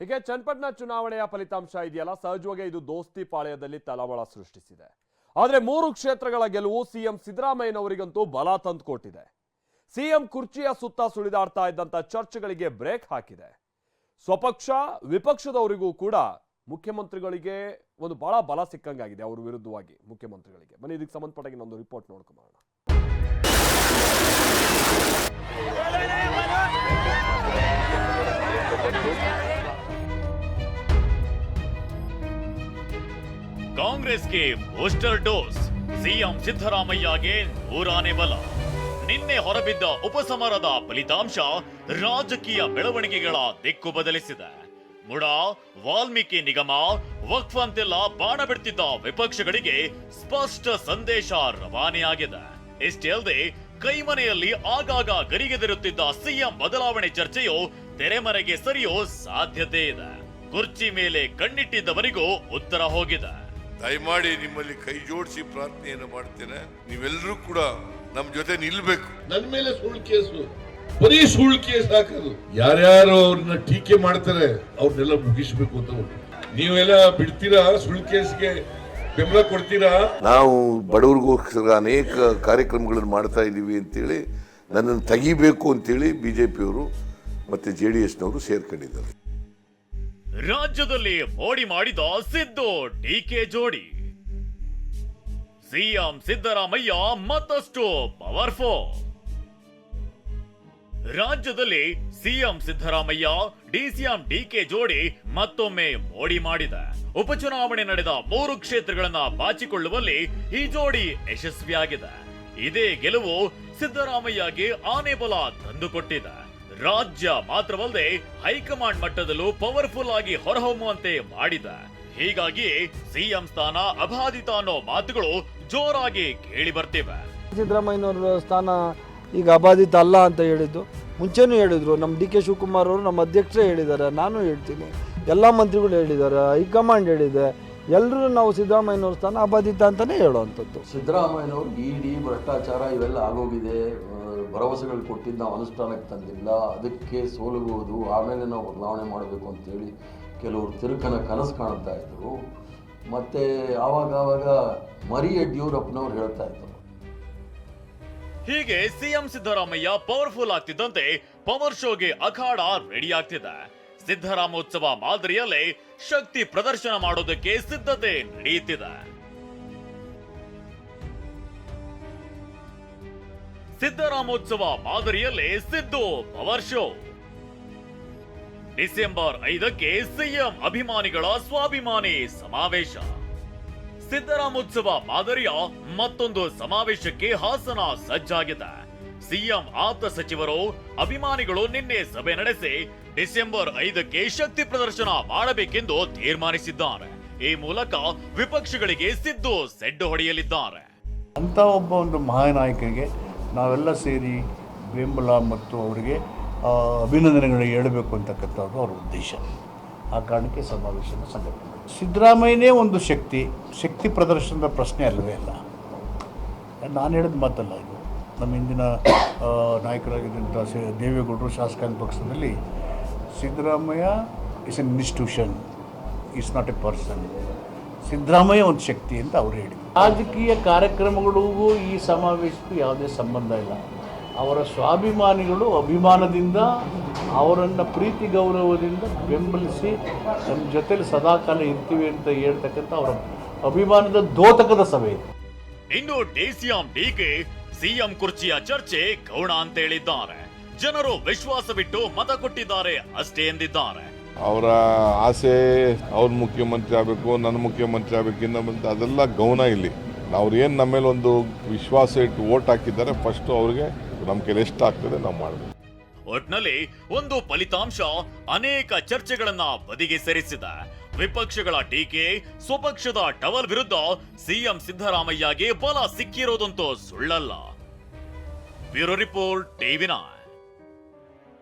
ಹೀಗೆ ಚನ್ನಪಟ್ಟಣ ಚುನಾವಣೆಯ ಫಲಿತಾಂಶ ಇದೆಯಲ್ಲ, ಸಹಜವಾಗಿ ಇದು ದೋಸ್ತಿ ಪಾಳ್ಯದಲ್ಲಿ ತಳಮಳ ಸೃಷ್ಟಿಸಿದೆ. ಆದರೆ ಮೂರು ಕ್ಷೇತ್ರಗಳ ಗೆಲುವು ಸಿಎಂ ಸಿದ್ದರಾಮಯ್ಯನವರಿಗಂತೂ ಬಲ ತಂದುಕೊಟ್ಟಿದೆ. ಸಿಎಂ ಕುರ್ಚಿಯ ಸುತ್ತ ಸುಳಿದಾಡ್ತಾ ಇದ್ದಂಥ ಚರ್ಚೆಗಳಿಗೆ ಬ್ರೇಕ್ ಹಾಕಿದೆ. ಸ್ವಪಕ್ಷ, ವಿಪಕ್ಷದವರಿಗೂ ಕೂಡ ಮುಖ್ಯಮಂತ್ರಿಗಳಿಗೆ ಒಂದು ಬಹಳ ಬಲ ಸಿಕ್ಕಂಗಾಗಿದೆ ಅವ್ರ ವಿರುದ್ಧವಾಗಿ ಮುಖ್ಯಮಂತ್ರಿಗಳಿಗೆ. ಬನ್ನಿ, ಇದಕ್ಕೆ ಸಂಬಂಧಪಟ್ಟಾಗಿ ಒಂದು ರಿಪೋರ್ಟ್ ನೋಡ್ಕೊಂಬರೋಣ. ಕಾಂಗ್ರೆಸ್ಗೆ ಬೂಸ್ಟರ್ ಡೋಸ್ ಸಿಎಂ ಸಿದ್ದರಾಮಯ್ಯಗೆ ನೂರಾನೇ ಬಲ ನಿನ್ನೆ ಹೊರಬಿದ್ದ ಉಪಸಮರದ ಫಲಿತಾಂಶ ರಾಜಕೀಯ ಬೆಳವಣಿಗೆಗಳ ದಿಕ್ಕು ಬದಲಿಸಿದೆ. ಮುಡಾ, ವಾಲ್ಮೀಕಿ ನಿಗಮ ವಕ್ಫ್ ಅಂತೆಲ್ಲ ಬಾಣ ಬಿಡ್ತಿದ್ದ ವಿಪಕ್ಷಗಳಿಗೆ ಸ್ಪಷ್ಟ ಸಂದೇಶ ರವಾನೆಯಾಗಿದೆ. ಇಷ್ಟೇ ಅಲ್ಲದೆ, ಕೈಮನೆಯಲ್ಲಿ ಆಗಾಗ ಗರಿಗೆದಿರುತ್ತಿದ್ದ ಸಿಎಂ ಬದಲಾವಣೆ ಚರ್ಚೆಯು ತೆರೆಮರೆಗೆ ಸರಿಯೋ ಸಾಧ್ಯತೆ ಇದೆ. ಕುರ್ಚಿ ಮೇಲೆ ಕಣ್ಣಿಟ್ಟಿದ್ದವರಿಗೂ ಉತ್ತರ ಹೋಗಿದೆ. ದಯಮಾಡಿ ನಿಮ್ಮಲ್ಲಿ ಕೈ ಜೋಡಿಸಿ ಪ್ರಾರ್ಥನೆಯನ್ನು ಮಾಡ್ತೇನೆ. ನೀವೆಲ್ಲರೂ ಕೂಡ ನಮ್ಮ ಜೊತೆ ನಿಲ್ಬೇಕು. ನನ್ನ ಮೇಲೆ ಸುಳ್ಳು ಕೇಸು. ಬರೀ ಸುಳ್ಳು ಕೇಸ್ ಹಾಕೋದು. ಯಾರ್ಯಾರು ಅವ್ರನ್ನ ಟೀಕೆ ಮಾಡ್ತಾರೆ ಅವ್ರನ್ನೆಲ್ಲ ಮುಗಿಸ್ಬೇಕು ಅಂತ. ನೀವೆಲ್ಲ ಬಿಡ್ತೀರಾ ಸುಳ್ಳು ಕೇಸ್ಗೆ? ಬೆಂಬಲ ಕೊಡ್ತೀರಾ? ನಾವು ಬಡವರಿಗೋಸ್ಕರ ಅನೇಕ ಕಾರ್ಯಕ್ರಮಗಳನ್ನು ಮಾಡ್ತಾ ಇದ್ದೀವಿ ಅಂತೇಳಿ ನನ್ನನ್ನು ತೆಗಿಬೇಕು ಅಂತೇಳಿ ಬಿಜೆಪಿಯವರು ಮತ್ತೆ ಜೆ ಡಿ ಎಸ್ನವರು ಸೇರ್ಕೊಂಡಿದ್ದಾರೆ. ರಾಜ್ಯದಲ್ಲಿ ಮೋಡಿ ಮಾಡಿದ ಸಿದ್ದು ಡಿಕೆ ಜೋಡಿ. ಸಿಎಂ ಸಿದ್ದರಾಮಯ್ಯ ಮತ್ತಷ್ಟು ಪವರ್ಫುಲ್. ರಾಜ್ಯದಲ್ಲಿ ಸಿಎಂ ಸಿದ್ದರಾಮಯ್ಯ, ಡಿಸಿಎಂ ಡಿಕೆ ಜೋಡಿ ಮತ್ತೊಮ್ಮೆ ಮೋಡಿ ಮಾಡಿದೆ. ಉಪಚುನಾವಣೆ ನಡೆದ ಮೂರು ಕ್ಷೇತ್ರಗಳನ್ನ ಬಾಚಿಕೊಳ್ಳುವಲ್ಲಿ ಈ ಜೋಡಿ ಯಶಸ್ವಿಯಾಗಿದೆ. ಇದೇ ಗೆಲುವು ಸಿದ್ದರಾಮಯ್ಯಗೆ ಆನೆ ಬಲ ತಂದುಕೊಟ್ಟಿದೆ. ರಾಜ್ಯ ಮಾತ್ರವಲ್ಲದೆ ಹೈಕಮಾಂಡ್ ಮಟ್ಟದಲ್ಲೂ ಪವರ್ಫುಲ್ ಆಗಿ ಹೊರಹೊಮ್ಮುವಂತೆ ಮಾಡಿದ. ಹೀಗಾಗಿ ಸಿಎಂ ಸ್ಥಾನ ಅಬಾಧಿತ ಅನ್ನೋ ಮಾತುಗಳು ಜೋರಾಗಿ ಕೇಳಿ ಬರ್ತಿವೆ. ಸಿದ್ದರಾಮಯ್ಯನವರ ಸ್ಥಾನ ಈಗ ಅಬಾಧಿತ ಅಲ್ಲ ಅಂತ ಹೇಳಿದ್ದು. ಮುಂಚೆನೂ ಹೇಳಿದ್ರು, ನಮ್ಮ ಡಿ ಕೆ ಶಿವಕುಮಾರ್ ಅವರು ನಮ್ಮ ಅಧ್ಯಕ್ಷರೇ ಹೇಳಿದ್ದಾರೆ, ನಾನು ಹೇಳ್ತೀನಿ. ಎಲ್ಲ ಮಂತ್ರಿಗಳು ಹೇಳಿದ್ದಾರೆ, ಹೈಕಮಾಂಡ್ ಹೇಳಿದೆ. ಎಲ್ಲರೂ ನಾವು ಸಿದ್ದರಾಮಯ್ಯನವ್ರ ಸ್ಥಾನ ಅಬಾಧಿತ ಅಂತಲೇ ಹೇಳುವಂಥದ್ದು. ಸಿದ್ದರಾಮಯ್ಯನವ್ರು ಡಿ ಭ್ರಷ್ಟಾಚಾರ ಇವೆಲ್ಲ ಆಗೋಗಿದೆ ಭರವಸೆಗಳು ಕೊಟ್ಟಿದ್ದು ನಾವು ಅನುಷ್ಠಾನಕ್ಕೆ ತಂದಿಲ್ಲ ಅದಕ್ಕೆ ಸೋಲುಗುವುದು ಆಮೇಲೆ ನಾವು ಬದಲಾವಣೆ ಮಾಡಬೇಕು ಅಂತೇಳಿ ಕೆಲವರು ತಿರುಕನ ಕನಸು ಕಾಣ್ತಾ ಇದ್ದರು ಮತ್ತು ಆವಾಗ ಆವಾಗ ಮರಿ ಯಡಿಯೂರಪ್ಪನವ್ರು ಹೇಳ್ತಾ ಇದ್ದರು ಹೀಗೆ ಸಿಎಂ ಸಿದ್ದರಾಮಯ್ಯ ಪವರ್ಫುಲ್ ಆಗ್ತಿದ್ದಂತೆ ಪವರ್ ಶೋಗೆ ಅಖಾಡ ರೆಡಿ ಆಗ್ತಿದೆ. ಸಿದ್ದರಾಮೋತ್ಸವ ಮಾದರಿಯಲ್ಲೇ ಶಕ್ತಿ ಪ್ರದರ್ಶನ ಮಾಡೋದಕ್ಕೆ ಸಿದ್ಧತೆ ನಡೆಯುತ್ತಿದೆ. ಸಿದ್ದರಾಮೋತ್ಸವ ಮಾದರಿಯಲ್ಲೇ ಸಿದ್ದು ಪವರ್ ಶೋ. ಡಿಸೆಂಬರ್ ಐದಕ್ಕೆ ಸಿಎಂ ಅಭಿಮಾನಿಗಳ ಸ್ವಾಭಿಮಾನಿ ಸಮಾವೇಶ. ಸಿದ್ದರಾಮೋತ್ಸವ ಮಾದರಿಯ ಮತ್ತೊಂದು ಸಮಾವೇಶಕ್ಕೆ ಹಾಸನ ಸಜ್ಜಾಗಿದೆ. ಸಿಎಂ ಆಪ್ತ ಸಚಿವರು ಅಭಿಮಾನಿಗಳು ನಿನ್ನೆ ಸಭೆ ನಡೆಸಿ ಡಿಸೆಂಬರ್ ಐದಕ್ಕೆ ಶಕ್ತಿ ಪ್ರದರ್ಶನ ಮಾಡಬೇಕೆಂದು ತೀರ್ಮಾನಿಸಿದ್ದಾರೆ. ಈ ಮೂಲಕ ವಿಪಕ್ಷಗಳಿಗೆ ಸಿದ್ದು ಸೆಡ್ಡು ಹೊಡೆಯಲಿದ್ದಾರೆ. ಅಂತ ಒಬ್ಬ ಒಂದು ಮಹಾನಾಯಕರಿಗೆ ನಾವೆಲ್ಲ ಸೇರಿ ಬೆಂಬಲ ಮತ್ತು ಅವರಿಗೆ ಅಭಿನಂದನೆಗಳು ಹೇಳಬೇಕು ಅಂತಕ್ಕಂಥದ್ದು ಅವರ ಉದ್ದೇಶ. ಆ ಕಾರಣಕ್ಕೆ ಸಮಾವೇಶನ ಸಂಘಟನೆ. ಸಿದ್ದರಾಮಯ್ಯನೇ ಒಂದು ಶಕ್ತಿ ಶಕ್ತಿ ಪ್ರದರ್ಶನದ ಪ್ರಶ್ನೆ ಅಲ್ಲವೇ ಅಲ್ಲ. ನಾನು ಹೇಳಿದ ಮಾತಲ್ಲ ಇದು. ನಮ್ಮ ಹಿಂದಿನ ನಾಯಕರಾಗಿದ್ದಂಥ ದೇವೇಗೌಡರು ಶಾಸಕಾಂಗ ಪಕ್ಷದಲ್ಲಿ Siddaramaiah is an institution is not a person Siddaramaiah ಒಂದು ಶಕ್ತಿ ಅಂತ ಅವರು ಹೇಳಿದರು. ರಾಜಕೀಯ ಕಾರ್ಯಕ್ರಮಗಳಿಗೂ ಈ ಸಮಾವೇಶಕ್ಕೂ ಯಾವುದೇ ಸಂಬಂಧ ಇಲ್ಲ. ಅವರ ಸ್ವಾಭಿಮಾನಿಗಳು ಅಭಿಮಾನದಿಂದ ಅವರನ್ನು ಪ್ರೀತಿ ಗೌರವದಿಂದ ಬೆಂಬಲಿಸಿ ನಮ್ಮ ಜೊತೆಲಿ ಸದಾಕಾಲ ಇರ್ತೀವಿ ಅಂತ ಹೇಳ್ತಕ್ಕಂಥ ಅವರ ಅಭಿಮಾನದ ದೋತಕದ ಸಭೆ ಇದು. ಇನ್ನು ಡಿಸಿಎಂ ಡಿಕೆ ಸಿಎಂ ಕುರ್ಚಿಯ ಚರ್ಚೆ ಗೌಣ ಅಂತ ಹೇಳಿದ್ದಾರೆ. ಜನರು ವಿಶ್ವಾಸವಿಟ್ಟು ಮತ ಕೊಟ್ಟಿದ್ದಾರೆ ಅಷ್ಟೇ ಎಂದಿದ್ದಾರೆ. ಅವರ ಆಸೆ ಅವ್ರ ಮುಖ್ಯಮಂತ್ರಿ ಆಗಬೇಕು ನನ್ನ ಮುಖ್ಯಮಂತ್ರಿ ಆಗಬೇಕು ಇನ್ನೊಂದು ಅದೆಲ್ಲ ಗೌನ ಇಲ್ಲಿ. ಅವ್ರು ಏನು ನಮ್ಮ ಮೇಲೆ ಒಂದು ವಿಶ್ವಾಸ ಇಟ್ಟು ಓಟ್ ಹಾಕಿದ್ದಾರೆ ಫಸ್ಟ್ ಅವ್ರಿಗೆ ನಮ್ಮ ಕೈಲಿ ಎಷ್ಟು ಆಗ್ತದೆ ನಾವು ಮಾಡಬೇಕು. ಒಟ್ನಲ್ಲಿ ಒಂದು ಫಲಿತಾಂಶ ಅನೇಕ ಚರ್ಚೆಗಳನ್ನ ಬದಿಗೆ ಸರಿಸಿದೆ ವಿಪಕ್ಷಗಳ ಟೀಕೆ ಸ್ವಪಕ್ಷದ ಟವಲ್ ವಿರುದ್ಧ ಸಿಎಂ ಸಿದ್ದರಾಮಯ್ಯಗೆ ಬಲ ಸಿಕ್ಕಿರೋದಂತೂ ಸುಳ್ಳಲ್ಲ. Bureau report TV nine.